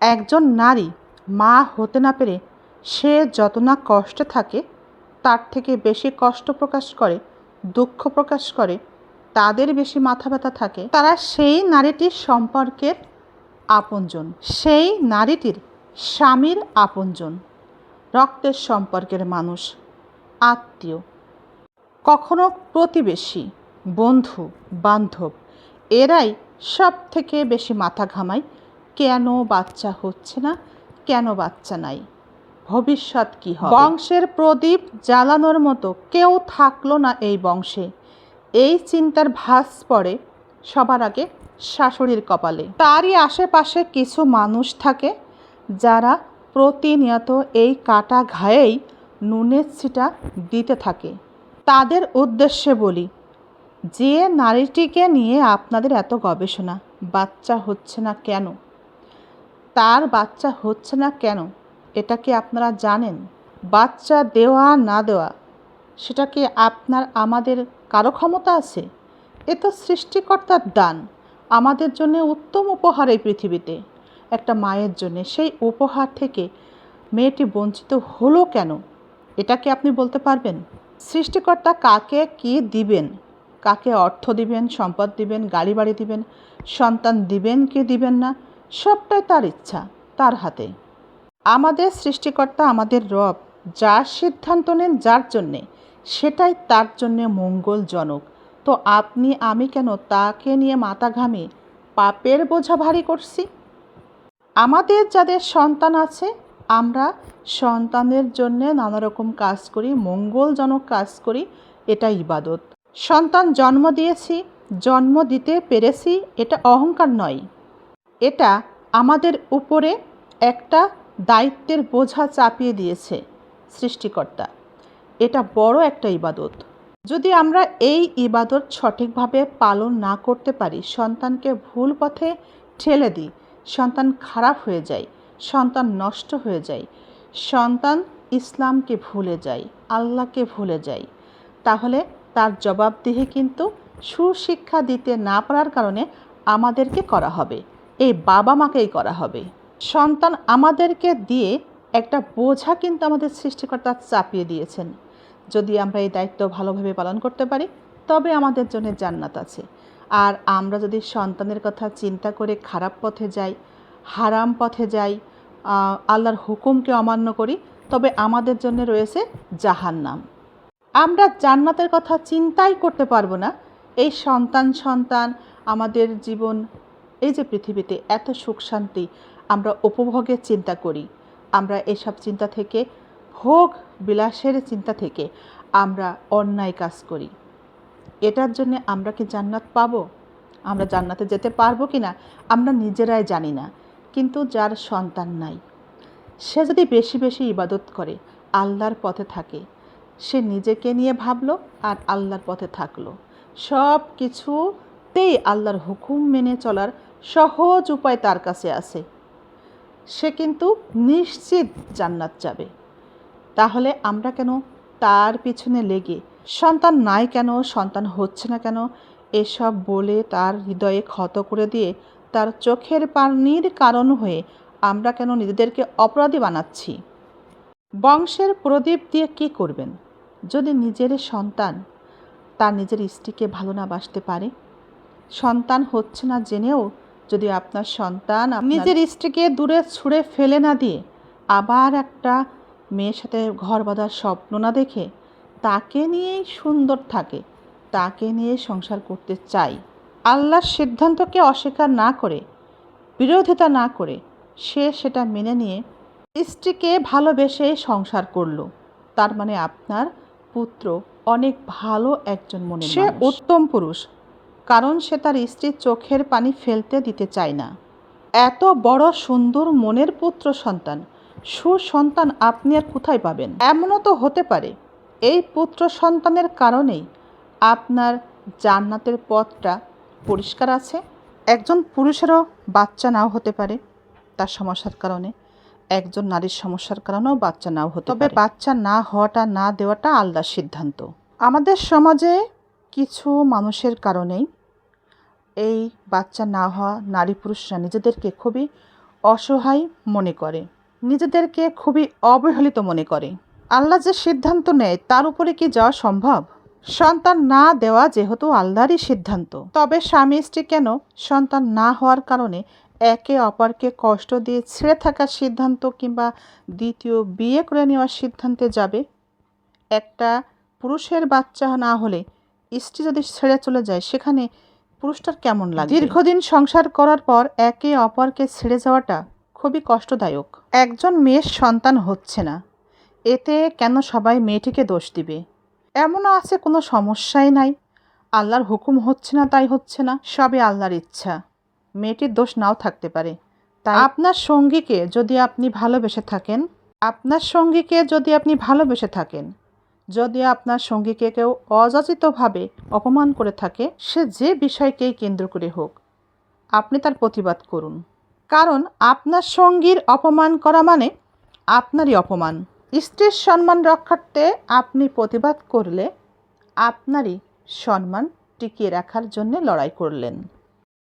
একজন নারী মা হতে না পেরে সে যত না কষ্টে থাকে, তার থেকে বেশি কষ্ট প্রকাশ করে, দুঃখ প্রকাশ করে, তাদের বেশি মাথা ব্যথা থাকে। তারা সেই নারীটির সম্পর্কের আপনজন। সেই নারীটির স্বামীর আপনজন। রক্তের সম্পর্কের মানুষ, আত্মীয়। কখনো প্রতিবেশী, বন্ধু, বান্ধব, এরাই সব থেকে বেশি মাথা ঘামায় কেন বাচ্চা হচ্ছে না? কেন বাচ্চা নাই? ভবিষ্যৎ কি হবে? বংশের প্রদীপ জ্বালানোর মতো কেউ থাকল না এই বংশে। এই চিন্তার ভাস পড়ে সবার আগে শাশুড়ির কপালে। তারই আশেপাশে কিছু মানুষ থাকে যারা প্রতিনিয়ত এই কাটা ঘায়েই নুনের ছিটা দিতে থাকে। তাদের উদ্দেশ্যে বলি, যে নারীটিকে নিয়ে আপনাদের এত গবেষণা, বাচ্চা হচ্ছে না কেন? তার বাচ্চা হচ্ছে না কেন? এটা কি আপনারা জানেন? বাচ্চা দেওয়া না দেওয়া, সেটা কি আপনার, আমাদের কারও ক্ষমতা আছে? এ তো সৃষ্টিকর্তার দান, আমাদের জন্য উত্তম উপহার এই পৃথিবীতে। একটা মায়ের জন্য সেই উপহার থেকে মেয়েটি বঞ্চিত হলো কেন? এটা কি আপনি বলতে পারবেন? সৃষ্টিকর্তা কাকে কি দিবেন? কাকে অর্থ দিবেন, সম্পদ দিবেন গাড়ি বাড়ি দিবেন, সন্তান দিবেন কি দিবেন না? সবটাই তার ইচ্ছা, তার হাতে। আমাদের সৃষ্টিকর্তা আমাদের রব, যার সিদ্ধান্ত নেন যার জন্যে, সেটাই তার জন্যে মঙ্গলজনক। তো আপনি, আমি কেন তাকে নিয়ে মাথা ঘামে পাপের বোঝা ভারী করছি? আমাদের যাদের সন্তান আছে, আমরা সন্তানের জন্য নানা রকম কাজ করি, মঙ্গলজনক কাজ করি, এটা ইবাদত। সন্তান জন্ম দিয়েছি, জন্ম দিতে পেরেছি, এটা অহংকার নয়। এটা আমাদের উপরে একটা দায়িত্বের বোঝা চাপিয়ে দিয়েছে সৃষ্টিকর্তা। এটা বড় একটা ইবাদত। যদি আমরা এই ইবাদত সঠিকভাবে পালন না করতে পারি, সন্তানকে ভুল পথে ঠেলে দিই, সন্তান খারাপ হয়ে যায়, সন্তান নষ্ট হয়ে যায়, সন্তান ইসলামকে ভুলে যায়, আল্লাহকে ভুলে যায়, তাহলে তার জবাবদিহি কিন্তু সুশিক্ষা দিতে না পারার কারণে আমাদেরকে করা হবে। এই বাবা মাকেই করা হবে। সন্তান আমাদেরকে দিয়ে একটা বোঝা কিন্তু আমাদের সৃষ্টিকর্তা চাপিয়ে দিয়েছেন। যদি আমরা এই দায়িত্ব ভালোভাবে পালন করতে পারি, তবে আমাদের জন্য জান্নাত আছে। আর আমরা যদি সন্তানের কথা চিন্তা করে খারাপ পথে যাই, হারাম পথে যাই আল্লাহর হুকুমকে অমান্য করি, তবে আমাদের জন্য রয়েছে জাহান্নাম। আমরা জান্নাতের কথা চিন্তাই করতে পারব না। এই সন্তান সন্তান আমাদের জীবন এই যে পৃথিবীতে এত সুখ শান্তি, আমরা উপভোগের চিন্তা করি। আমরা এসব চিন্তা থেকে, ভোগ বিলাসের চিন্তা থেকে আমরা অন্যায় কাজ করি। এটার জন্য আমরা কি জান্নাত পাবো? আমরা জান্নাতে যেতে পারব কি না আমরা নিজেরাই জানি না। কিন্তু যার সন্তান নাই, সে যদি বেশি বেশি ইবাদত করে, আল্লাহর পথে থাকে। সে নিজেকে নিয়ে ভাবলো আর আল্লাহর পথে থাকল। সব কিছুতেই আল্লাহর হুকুম মেনে চলার সহজ উপায় তার কাছে আছে। সে কিন্তু নিশ্চিত জান্নাত যাবে। তাহলে আমরা কেন তার পিছনে লেগে, সন্তান নাই কেন, সন্তান হচ্ছে না কেন, এসব বলে তার হৃদয়ে ক্ষত করে দিয়ে তার চোখের পানির কারণ হয়ে আমরা কেন নিজেদেরকে অপরাধী বানাচ্ছি? বংশের প্রদীপ দিয়ে কি করবেন? যদি নিজের সন্তান তার নিজের স্ত্রীকে ভালো না বাসতে পারে? সন্তান হচ্ছে না জেনেও যদি আপনার সন্তান নিজের স্ত্রীকে দূরে ছুঁড়ে ফেলে না দিয়ে আবার একটা মেয়ের সাথে ঘর বাঁধার স্বপ্ন না দেখে তাকে নিয়েই সুন্দর থাকে তাকে নিয়ে সংসার করতে চাই। আল্লাহর সিদ্ধান্তকে অস্বীকার না করে বিরোধিতা না করে সে সেটা মেনে নিয়ে স্ত্রীকে ভালোবেসে সংসার করল। তার মানে আপনার পুত্র অনেক ভালো একজন মনে সে উত্তম পুরুষ। কারণ সে তার স্ত্রীর চোখের পানি ফেলতে দিতে চায় না। এত বড় সুন্দর মনের পুত্র সন্তান সুসন্তান আপনি আর কোথায় পাবেন? এমনও তো হতে পারে এই পুত্র সন্তানের কারণেই আপনার জান্নাতের পথটা পরিষ্কার আছে। একজন পুরুষেরও বাচ্চা নাও হতে পারে তার সমস্যার কারণে। একজন নারীর সমস্যার কারণেও বাচ্চা নাও হতে তবে বাচ্চা না হওয়াটা না দেওয়াটা আলাদা সিদ্ধান্ত। আমাদের সমাজে কিছু মানুষের কারণেই এই বাচ্চা না হওয়া নারী পুরুষরা নিজেদেরকে খুবই অসহায় মনে করে। নিজেদেরকে খুবই অবহেলিত মনে করে। আল্লাহ যে সিদ্ধান্ত নেয়, তার উপরে কি যাওয়া সম্ভব? সন্তান না দেওয়া যেহেতু আল্লাহরই সিদ্ধান্ত। তবে স্বামী স্ত্রী কেন সন্তান না হওয়ার কারণে একে অপরকে কষ্ট দিয়ে ছেড়ে থাকার সিদ্ধান্ত কিংবা দ্বিতীয় বিয়ে করে নেওয়ার সিদ্ধান্তে যাবে? একটা পুরুষের বাচ্চা না হলে স্ত্রী যদি ছেড়ে চলে যায়, সেখানে পুরুষটার কেমন লাগে দীর্ঘদিন সংসার করার পর একে অপরকে ছেড়ে যাওয়াটা খুবই কষ্টদায়ক। একজন মেয়ের সন্তান হচ্ছে না। এতে কেন সবাই মেয়েটিকে দোষ দিবে? এমনও আছে কোনো সমস্যাই নাই। আল্লাহর হুকুম হচ্ছে না, তাই হচ্ছে না। সবই আল্লাহর ইচ্ছা। মেয়েটির দোষ নাও থাকতে পারে। তাই আপনার সঙ্গীকে যদি আপনি ভালোবেসে থাকেন, আপনার সঙ্গীকে যদি আপনি ভালোবেসে থাকেন যদি আপনার সঙ্গীকে কেউ অযাচিতভাবে অপমান করে থাকে, সে যে বিষয়কেই কেন্দ্র করে হোক, আপনি তার প্রতিবাদ করুন। কারণ আপনার সঙ্গীর অপমান করা মানে আপনারই অপমান। স্ত্রীর সম্মান রক্ষার্থে আপনি প্রতিবাদ করলে আপনারই সম্মান টিকিয়ে রাখার জন্য লড়াই করলেন।